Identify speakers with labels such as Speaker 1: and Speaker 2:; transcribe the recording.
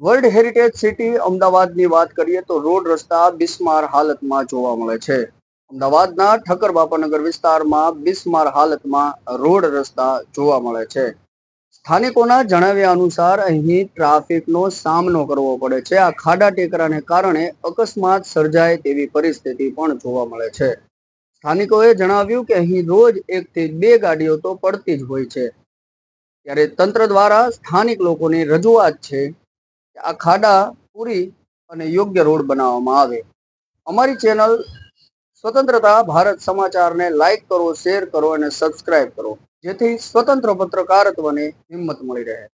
Speaker 1: World heritage city અમદાવાદની વાત કરીએ તો રોડ રસ્તા બિસ્માર હાલતમાં જોવા મળે છે. અમદાવાદના ઠક્કર બાપાનગર વિસ્તારમાં બિસ્માર હાલતમાં રોડ રસ્તા જોવા મળે છે. સ્થાનિકોના જણાવ્યા અનુસાર અહીં ટ્રાફિકનો સામનો કરવો પડે છે. આ ખાડા ટેકરાને કારણે અકસ્માત સર્જાય તેવી પરિસ્થિતિ પણ જોવા મળે છે. સ્થાનિકોએ જણાવ્યું કે અહીં રોજ એકથી બે ગાડીઓ તો પડતી જ હોય છે. ત્યારે તંત્ર દ્વારા સ્થાનિક લોકોની રજૂઆત છે આ ખાડા પૂરી અને યોગ્ય રોડ બનાવવામાં આવે. અમારી ચેનલ સ્વતંત્રતા ભારત સમાચારને લાઈક કરો, શેર કરો અને સબસ્ક્રાઈબ કરો, જેથી સ્વતંત્ર પત્રકારત્વને હિંમત મળી રહે.